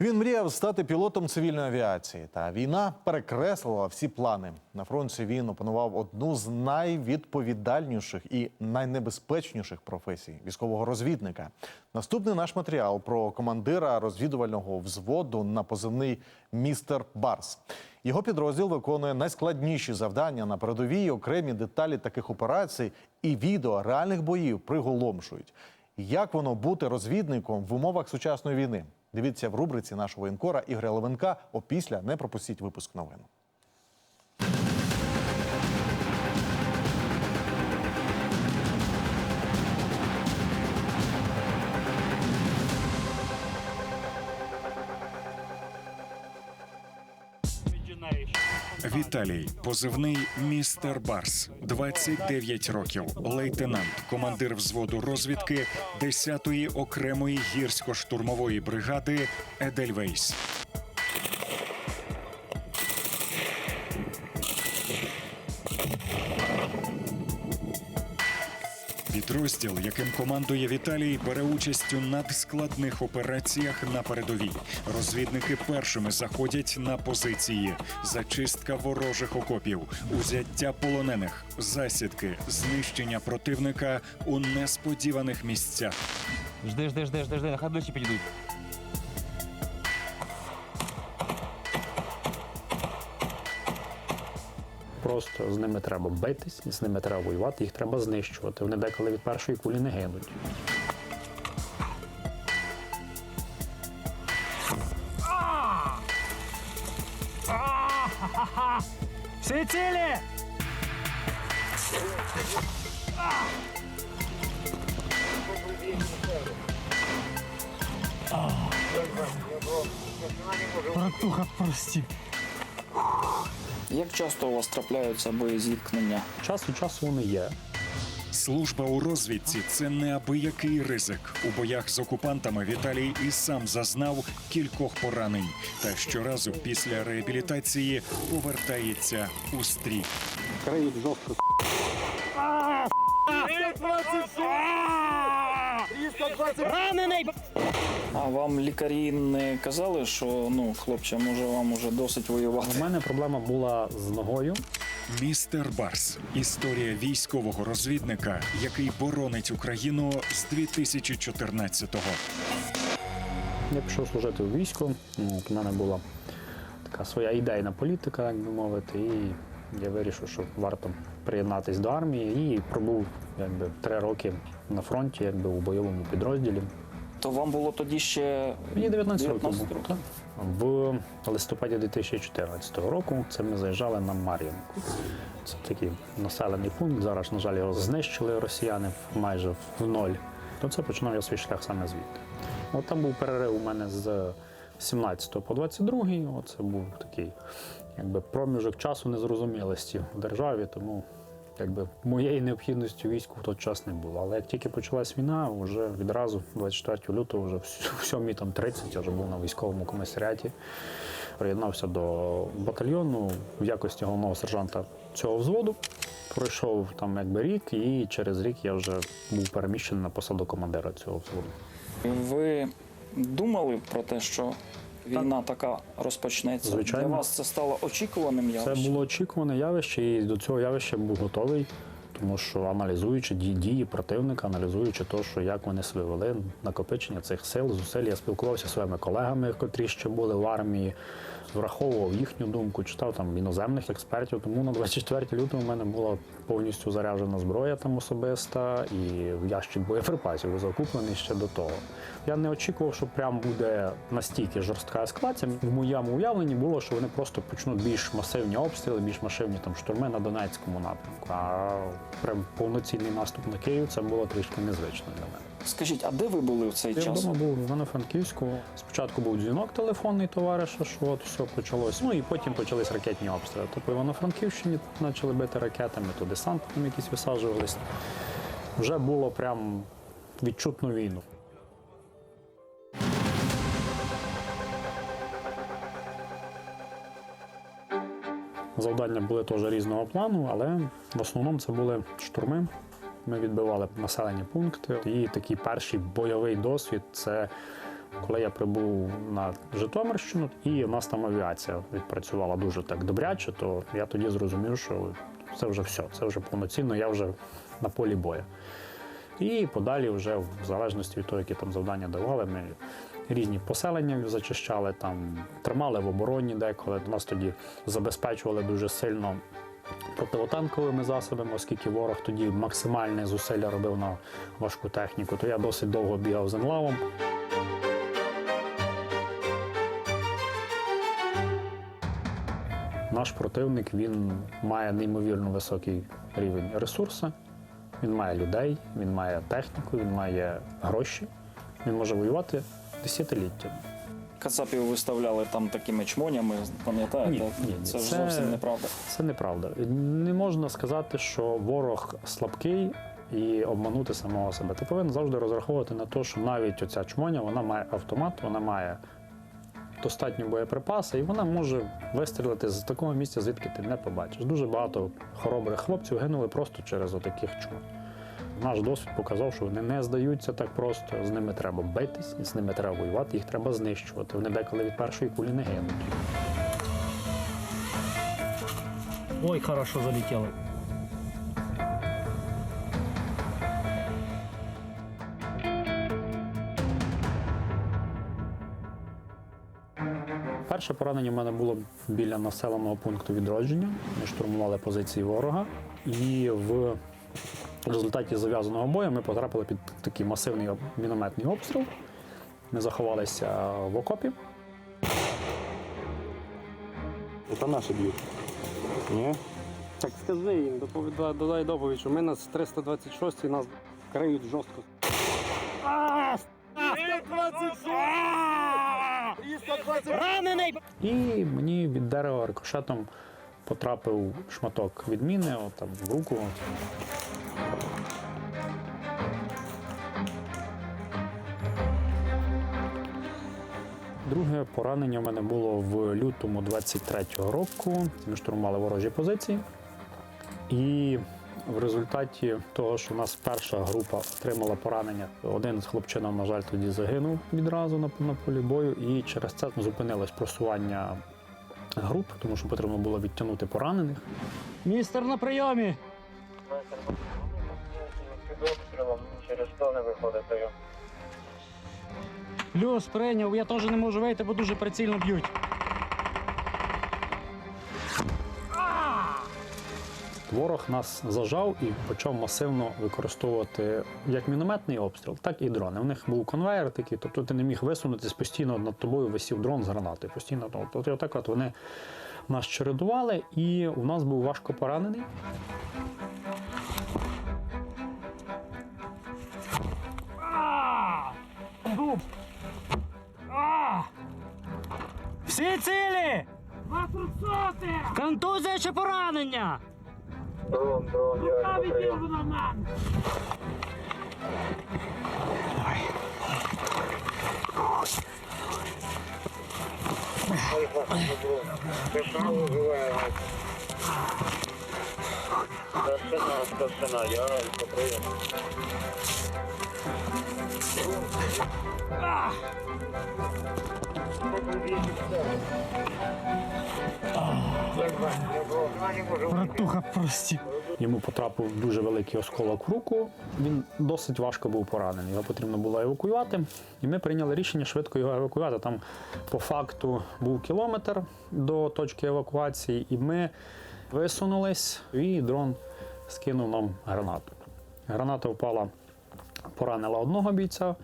Він мріяв стати пілотом цивільної авіації. Та війна перекреслила всі плани. На фронті він опанував одну з найвідповідальніших і найнебезпечніших професій військового розвідника. Наступний наш матеріал про командира розвідувального взводу на позивний містер Барс. Його підрозділ виконує найскладніші завдання на передовій. Окремі деталі таких операцій і відео реальних боїв приголомшують. Як воно бути розвідником в умовах сучасної війни? Дивіться в рубриці нашого інкора Ігоря Левенка. Опісля не пропустіть випуск новин. Віталій, позивний містер Барс, 29 років, лейтенант, командир взводу розвідки 10-ї окремої гірсько-штурмової бригади Едельвейс. Підрозділ, яким командує Віталій, бере участь у надскладних операціях на передовій. Розвідники першими заходять на позиції. Зачистка ворожих окопів, узяття полонених, засідки, знищення противника у несподіваних місцях. Жди, жди, жди, жди, жди, нехай ближче підійдуть. Просто з ними треба битись, з ними треба воювати, їх треба знищувати. Вони деколи від першої кулі не гинуть. Всі цілі! Братуха, прости. Як часто у вас трапляються боєзіткнення? Час від часу вони є. Служба у розвідці це неабиякий ризик. У боях з окупантами Віталій і сам зазнав кількох поранень. Та щоразу після реабілітації повертається у стрій. Криють жорстко. А вам лікарі не казали, що ну, хлопче, може вам уже досить воювати? У мене проблема була з ногою. Містер Барс історія військового розвідника, який боронить Україну з 2014-го. Я пішов служити у війську. Ну, у мене була така своя ідейна політика, як би мовити, і я вирішив, що варто приєднатись до армії і пробув якби три роки на фронті, якби у бойовому підрозділі. То вам було тоді ще Мені 19 років 19 було. так. В листопаді 2014 року це ми заїжджали на Мар'їнку. Це такий населений пункт. Зараз, на жаль, його знищили росіяни майже в ноль. То це починав я свій шлях саме звідти. От там був перерив у мене з 17 по 22. Оце був такий якби проміжок часу незрозумілості в державі, тому якби моєї необхідності війську в той час не було. Але як тільки почалась війна, вже відразу, 24 лютого, вже в 7 там 30 я вже був на військовому комісаріаті. Приєднався до батальйону в якості головного сержанта цього взводу. Пройшов там якби рік, і через рік я вже був переміщений на посаду командира цього взводу. ви думали про те, що війна така розпочнеться? Звичайно. Для вас це стало очікуваним явищем? Це було очікуване явище, і до цього явища був готовий, тому що аналізуючи дії, противника, аналізуючи те, що як вони себе вели, накопичення цих сил, зусиль, я спілкувався зі своїми колегами, котрі ще були в армії, враховував їхню думку, читав там іноземних експертів. Тому на 24 лютого в мене була повністю заряджена зброя там особиста і ящик боєприпасів закуплений ще до того. Я не очікував, що прям буде настільки жорстка ескалація. В моєму уявленні було, що вони просто почнуть більш масивні обстріли, більш масивні там штурми на Донецькому напрямку. А прям повноцінний наступ на Київ це було трішки незвично для мене. Скажіть, а де ви були в цей Я час? вдома був в Івано-Франківську. Спочатку був дзвінок телефонний товариша, що от все почалось. Ну і потім почались ракетні обстріли. То по Івано-Франківщині почали бити ракетами, то десант там якісь висаджувались. Вже було прям відчутно війну. Завдання були теж різного плану, але в основному це були штурми. Ми відбивали населені пункти. І такий перший бойовий досвід це Коли я прибув на Житомирщину, і в нас там авіація відпрацювала дуже так добряче, то я тоді зрозумів, що це вже все, це вже повноцінно, я вже на полі бою. І подалі, вже в залежності від того, які там завдання давали, ми різні поселення зачищали, там тримали в обороні деколи. Нас тоді забезпечували дуже сильно противотанковими засобами, оскільки ворог тоді максимальне зусилля робив на важку техніку, то я досить довго бігав з енлавом. Наш противник він має неймовірно високий рівень ресурсу. Він має людей, він має техніку, він має гроші. Він може воювати десятиліттями. Кацапів виставляли там такими чмонями, пам'ятаєте? Ні, ні, ні, Це ж це- зовсім неправда. Це неправда. Не можна сказати, що ворог слабкий і обманути самого себе. Ти повинен завжди розраховувати на те, що навіть оця чмоня вона має автомат, вона має достатньо боєприпаси, і вона може вистрілити з такого місця, звідки ти не побачиш. Дуже багато хоробрих хлопців гинули просто через отаких чмонь. Наш досвід показав, що вони не здаються так просто. З ними треба битись, з ними треба воювати, їх треба знищувати. Вони деколи від першої кулі не гинуть. Ой, хорошо залетело. Перше поранення в мене було біля населеного пункту відродження. Ми штурмували позиції ворога, і в результаті зав'язаного бою ми потрапили під такий масивний мінометний обстріл. Ми заховалися в окопі. Це наші б'ють. Ні? Так скажи їм, доповідай, додай доповідь, що ми на 326 нас криють жорстко. 326! І мені від дерева рикошетом потрапив шматок відміни, от там в руку. Друге поранення в мене було в лютому 23-го року. Ми штурмували ворожі позиції. І в результаті того, що у нас перша група отримала поранення, один з хлопчинок, на жаль, тоді загинув відразу на, на полі бою, і через це зупинилось просування груп, тому що потрібно було відтягнути поранених. Мистер на прийомі. під обстрілом через то не виходити. Плюс прийняв, я теж не можу вийти, бо дуже прицільно б'ють. Ворог нас зажав і почав масивно використовувати як мінометний обстріл, так і дрони. У них був конвейер такий, тобто ти не міг висунутися, постійно над тобою висів дрон з гранатою. Постійно тобто, отак от вони нас чередували, і у нас був важко поранений. Всі цілі! Контузія чи поранення? Дрон, дрон, я на прийом. Старшина, старшина, я. Братуха, прости. Йому потрапив дуже великий осколок в руку. Він досить важко був поранений. Його потрібно було евакуювати. І ми прийняли рішення швидко його евакуювати. Там по факту був кілометр до точки евакуації, і ми висунулись, і дрон скинув нам гранату. Граната впала, поранила одного бійця,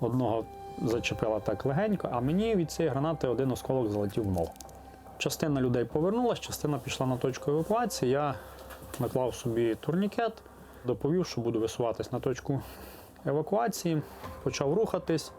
одного зачепила так легенько, а мені від цієї гранати один осколок залетів в ногу. Частина людей повернулась, частина пішла на точку евакуації. Я наклав собі турнікет, доповів, що буду висуватись на точку евакуації, почав рухатись.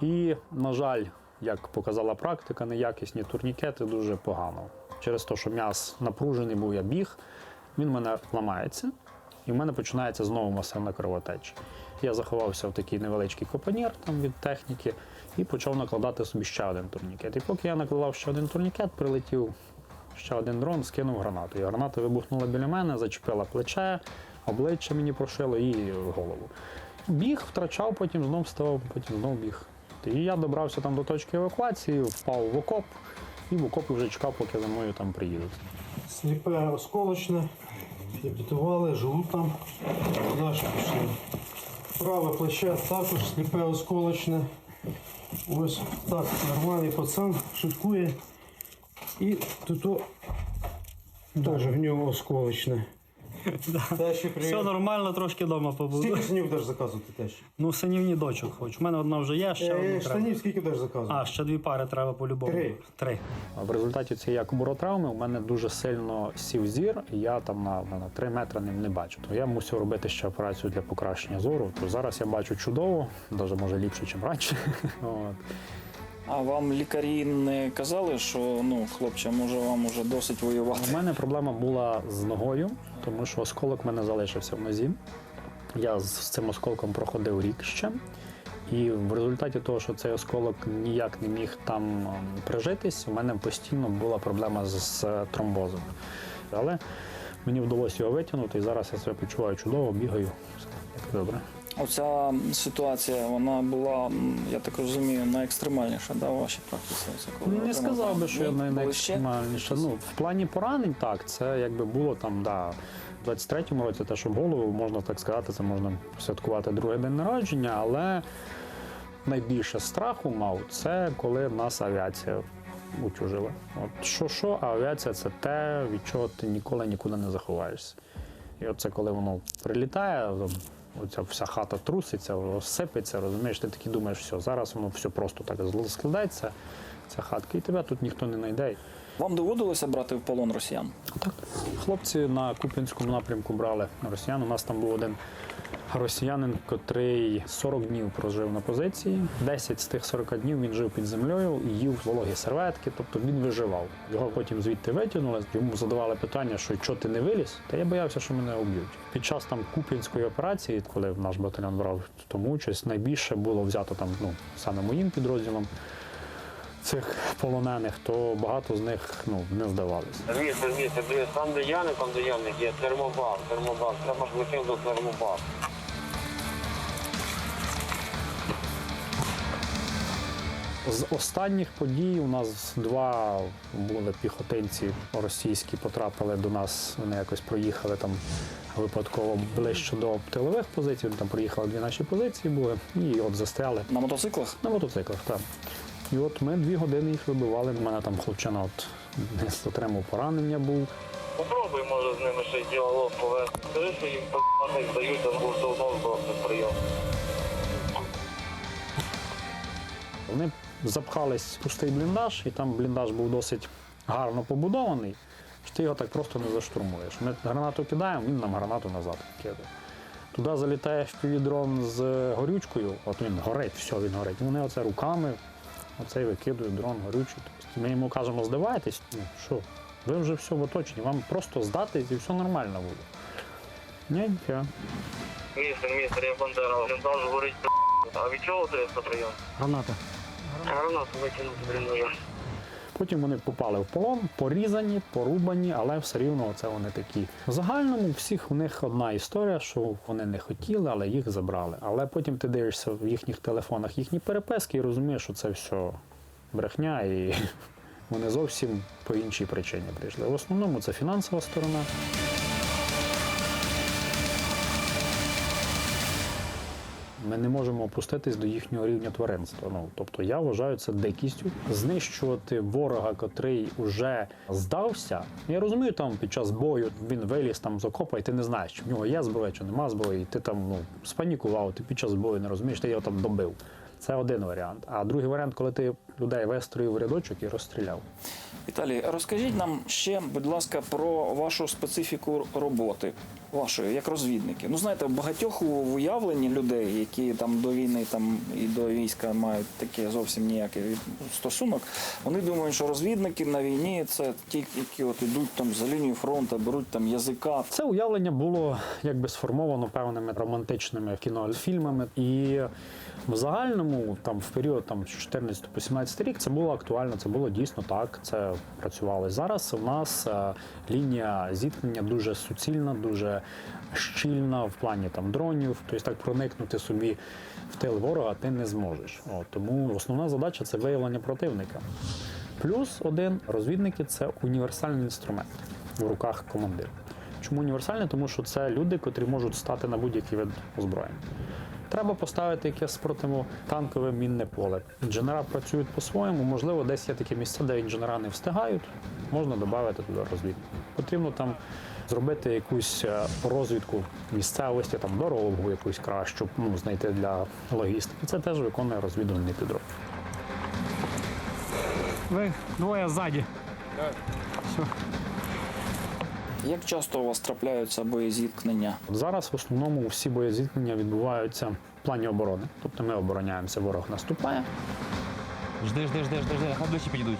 І, на жаль, як показала практика, неякісні турнікети дуже погано. Через те, що м'яз напружений був, я біг, він в мене ламається, і в мене починається знову масивна кровотеча. Я заховався в такий невеличкий капонір там від техніки і почав накладати собі ще один турнікет. І поки я накладав ще один турнікет, прилетів ще один дрон, скинув гранату. І граната вибухнула біля мене, зачепила плече, обличчя мені прошило і голову. Біг, втрачав, потім знов вставав, потім знов біг. І я добрався там до точки евакуації, впав в окоп, і в окопі вже чекав, поки за мною там приїдуть. Сліпе осколочне, підготували, живуть там. Далі пішли. Праве плече також сліпе осколочне. Ось так, нормальний пацан, шуткує. І тут теж в нього осколочне. Все нормально, трошки вдома побуду. Скільки штанів будеш заказувати тещі? Ну, синівні дочок хочу. У мене одна вже є, ще Е, треба. Штанів скільки будеш заказувати? А, ще дві пари треба по-любому. Три. Три. В результаті цієї акубуротравми у мене дуже сильно сів зір, і я там на, на 3 метри ним не бачу. То я мусив робити ще операцію для покращення зору. То зараз я бачу чудово, навіть може ліпше, ніж раніше. От. А вам лікарі не казали, що ну, хлопче, може вам уже досить воювати? У мене проблема була з ногою, тому що осколок в мене залишився в нозі. Я з цим осколком проходив рік ще. І в результаті того, що цей осколок ніяк не міг там ем, прижитись, у мене постійно була проблема з тромбозом. Але мені вдалося його витягнути, і зараз я себе почуваю чудово, бігаю. Все добре. Оця ситуація, вона була, я так розумію, найекстремальніша да, у вашій практиці. Коли Ну, не сказав би, що Ні? най- найекстремальніше. Ну, в плані поранень, так, це якби було там, да, в 23-му році, те, що в голову, можна так сказати, це можна святкувати другий день народження, але найбільше страху мав це коли нас авіація утюжила. От що, що, а авіація це те, від чого ти ніколи нікуди не заховаєшся. І оце коли воно прилітає, оця вся хата труситься, розсипеться, розумієш, ти такий думаєш, все, зараз воно все просто так складається, ця хатка, і тебе тут ніхто не знайде. Вам доводилося брати в полон росіян? Так. Хлопці на Куп'янському напрямку брали росіян. У нас там був один росіянин, котрий 40 днів прожив на позиції. 10 з тих 40 днів він жив під землею і їв вологі серветки, тобто він виживав. Його потім звідти витягнули. Йому задавали питання, що чого ти не виліз? Та я боявся, що мене уб'ють. Під час там Куп'янської операції, коли наш батальйон брав тому участь, найбільше було взято там ну саме моїм підрозділом. Цих полонених, то багато з них ну не здавалися. Місце, місце, дивись, там де Яник, там де Яник є термобар, термобар, треба ж летів до термобар. З останніх подій у нас два були піхотинці російські, потрапили до нас. Вони якось проїхали там випадково ближче до тилових позицій. Там проїхали дві наші позиції були і от застряли На мотоциклах? на мотоциклах. Так. І от ми дві години їх вибивали. У мене там хлопчина от десь отримав поранення був. Попробуй, може, з ними ще й діалог повести. Скажи, що їм по***них здають, там був все одно просто прийом. Вони запхались в пустий бліндаж, і там бліндаж був досить гарно побудований. що Ти його так просто не заштурмуєш. Ми гранату кидаємо, він нам гранату назад кидає. Туди залітає дрон з горючкою, от він горить, все, він горить. Вони оце руками, оцей викидує дрон горючий. Тобто ми йому кажемо, здавайтесь, ну що, ви вже все в оточенні, вам просто здатись і все нормально буде. Ні, ні. Містер, містер, я Бандера, горить, а від чого це прийом? Граната. викинути викинути, бліндажа. Потім вони попали в полон, порізані, порубані, але все рівно це вони такі. В загальному всіх у них одна історія, що вони не хотіли, але їх забрали. Але потім ти дивишся в їхніх телефонах їхні переписки і розумієш, що це все брехня, і вони зовсім по іншій причині прийшли. В основному це фінансова сторона. Ми не можемо опуститись до їхнього рівня тваринства. Ну тобто я вважаю це дикістю. Знищувати ворога, котрий уже здався. Я розумію, там під час бою він виліз там з окопа, і ти не знаєш, чи в нього є зброя, чи нема зброї. І ти там ну спанікував, ти під час бою не розумієш, ти його там добив. Це один варіант. А другий варіант, коли ти людей вистроїв в рядочок і розстріляв. Віталій, розкажіть нам ще, будь ласка, про вашу специфіку роботи, вашої як розвідники. Ну знаєте, в багатьох уявленні людей, які там до війни там і до війська мають таке зовсім ніякий стосунок. Вони думають, що розвідники на війні це ті, які от ідуть там за лінію фронту, беруть там язика. Це уявлення було якби сформовано певними романтичними кінофільмами. І в загальному, там в період там, з 14 по 17 рік, це було актуально, це було дійсно так. Це працювали. Зараз у нас е, лінія зіткнення дуже суцільна, дуже щільна в плані там дронів. Тобто так проникнути собі в тил ворога ти не зможеш. От, тому основна задача це виявлення противника. Плюс один розвідники це універсальний інструмент в руках командира. Чому універсальний? Тому що це люди, котрі можуть стати на будь-який вид озброєння. Треба поставити якесь противотанкове мінне поле. Інженера працюють по-своєму, можливо, десь є такі місця, де інженера не встигають, можна додати туди розвідку. Потрібно там зробити якусь е, розвідку місцевості, там дорогу якусь кращу, ну, знайти для логістики. Це теж виконує розвідувальний підрозділ. Ви двоє ззаді. Як часто у вас трапляються боєзіткнення? Зараз в основному всі боєзіткнення відбуваються в плані оборони. Тобто ми обороняємося, ворог наступає. Жди, жди, жди, жди, жди, хай ближче підійдуть.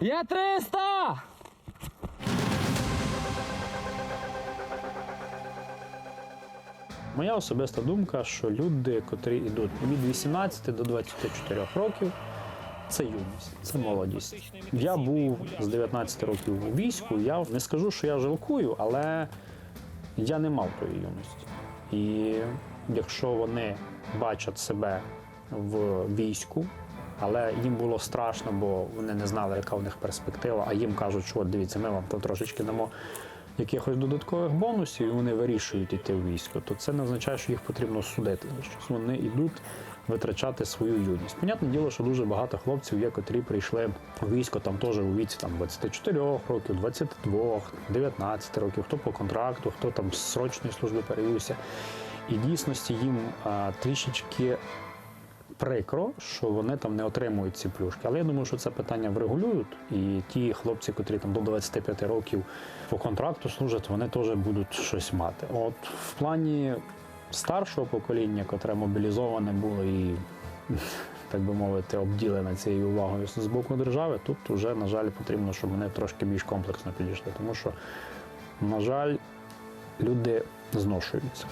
Я 300! Моя особиста думка, що люди, котрі йдуть від 18 до 24 років, це юність, це молодість. Я був з 19 років у війську. Я не скажу, що я жалкую, але я не мав тої юності. І якщо вони бачать себе в війську, але їм було страшно, бо вони не знали, яка в них перспектива, а їм кажуть, що от дивіться, ми вам там трошечки дамо якихось додаткових бонусів, і вони вирішують йти в військо, то це не означає, що їх потрібно судити. за щось. Вони йдуть витрачати свою юність. Понятне діло, що дуже багато хлопців є, котрі прийшли в військо там теж у віці там 24 років, 22, 19 років, хто по контракту, хто там з срочної служби перевівся. І дійсності їм а, трішечки прикро, що вони там не отримують ці плюшки. Але я думаю, що це питання врегулюють. І ті хлопці, котрі там до 25 років по контракту служать, вони теж будуть щось мати. От в плані старшого покоління, котре мобілізоване було і. Так би мовити, обділене цією увагою з боку держави, тут вже, на жаль, потрібно, щоб вони трошки більш комплексно підійшли. Тому що, на жаль, люди зношуються.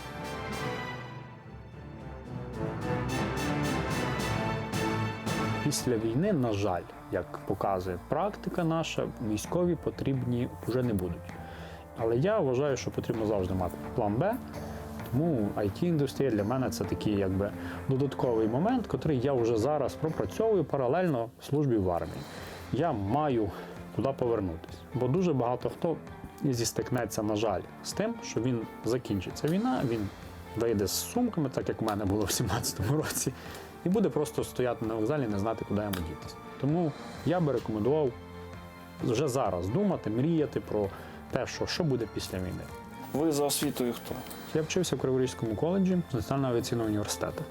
Після війни, на жаль, як показує практика наша, військові потрібні вже не будуть. Але я вважаю, що потрібно завжди мати план Б. Тому it індустрія для мене це такий якби додатковий момент, який я вже зараз пропрацьовую паралельно службі в армії. Я маю куди повернутися. Бо дуже багато хто зістикнеться, на жаль, з тим, що він закінчиться війна, він вийде з сумками, так як в мене було в 17-му році, і буде просто стояти на вокзалі, не знати, куди йому дітися. Тому я би рекомендував вже зараз думати, мріяти про те, що, що буде після війни. Ви за освітою хто? Я вчився в Криворізькому коледжі Національного авіаційного університету.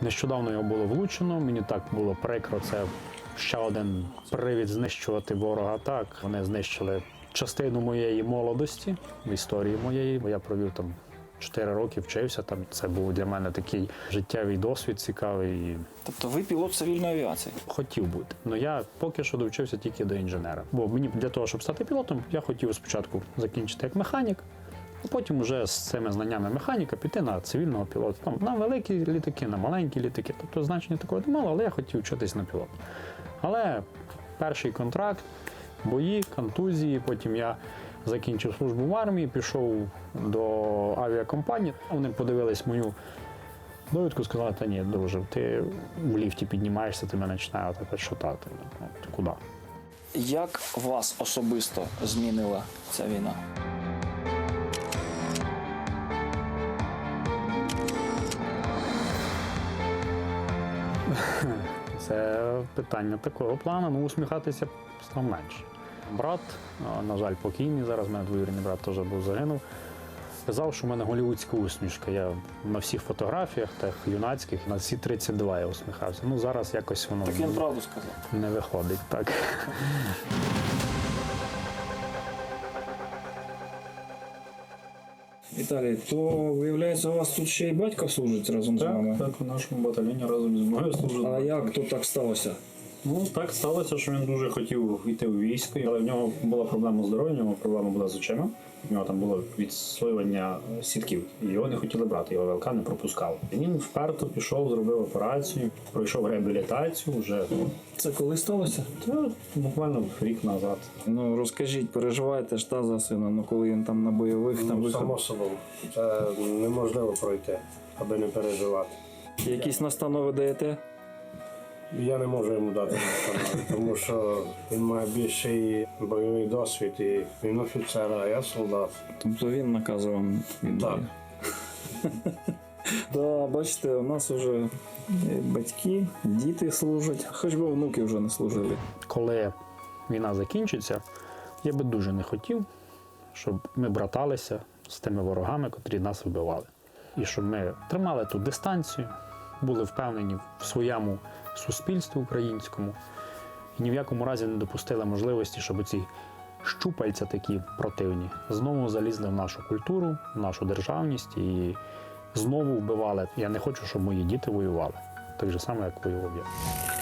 Нещодавно його було влучено. Мені так було прикро. Це ще один привід знищувати ворога. Так вони знищили частину моєї молодості в історії моєї, бо я провів там 4 роки, вчився там. Це був для мене такий життєвий досвід цікавий. Тобто ви пілот цивільної авіації? хотів бути. але я поки що довчився тільки до інженера. Бо мені для того, щоб стати пілотом, я хотів спочатку закінчити як механік, а потім вже з цими знаннями механіка піти на цивільного пілота. Там на великі літаки, на маленькі літаки. Тобто значення такого не мало, але я хотів вчитись на пілота. Але перший контракт, бої, контузії, потім я. Закінчив службу в армії, пішов до авіакомпанії. Вони подивились мою довідку, сказали, та ні, друже, ти в ліфті піднімаєшся, ти мене починає отак шатати. Ну, ти куди? Як вас особисто змінила ця війна? Це питання такого плану, ну усміхатися став менше. Брат, на жаль, покійний зараз, в мене двоюрідний брат теж був загинув. Казав, що в мене голівудська усмішка. Я на всіх фотографіях, тих юнацьких, на всі 32 я усміхався. Ну зараз якось воно Так він правду сказав. не виходить так. Віталій, то виявляється, у вас тут ще й батько служить разом з вами. так, у нашому батальйоні разом зі мною служить. А як то так сталося? Ну так сталося, що він дуже хотів йти у військо, але в нього була проблема з здоров'ям, у нього проблема була з очима. У нього там було відслоювання сітків, і його не хотіли брати, його ВЛК не пропускав. І він вперто пішов, зробив операцію, пройшов реабілітацію вже Це коли сталося? та, буквально рік назад. Ну розкажіть, переживаєте ж та за сина, ну коли він там на бойових там Ну, виход. само собою. Це неможливо пройти, аби не переживати. Якісь настанови даєте? Я не можу йому дати тому що він має більший бойовий досвід і він офіцер, а я солдат. Тобто він наказує вам Так. Да, бачите, у нас вже батьки, діти служать, хоч би внуки вже не служили. Коли війна закінчиться, я би дуже не хотів, щоб ми браталися з тими ворогами, котрі нас вбивали. І щоб ми тримали ту дистанцію, були впевнені в своєму суспільстві українському і ні в якому разі не допустили можливості, щоб ці щупальця такі противні знову залізли в нашу культуру, в нашу державність і знову вбивали. Я не хочу, щоб мої діти воювали. Так же само, як воював я.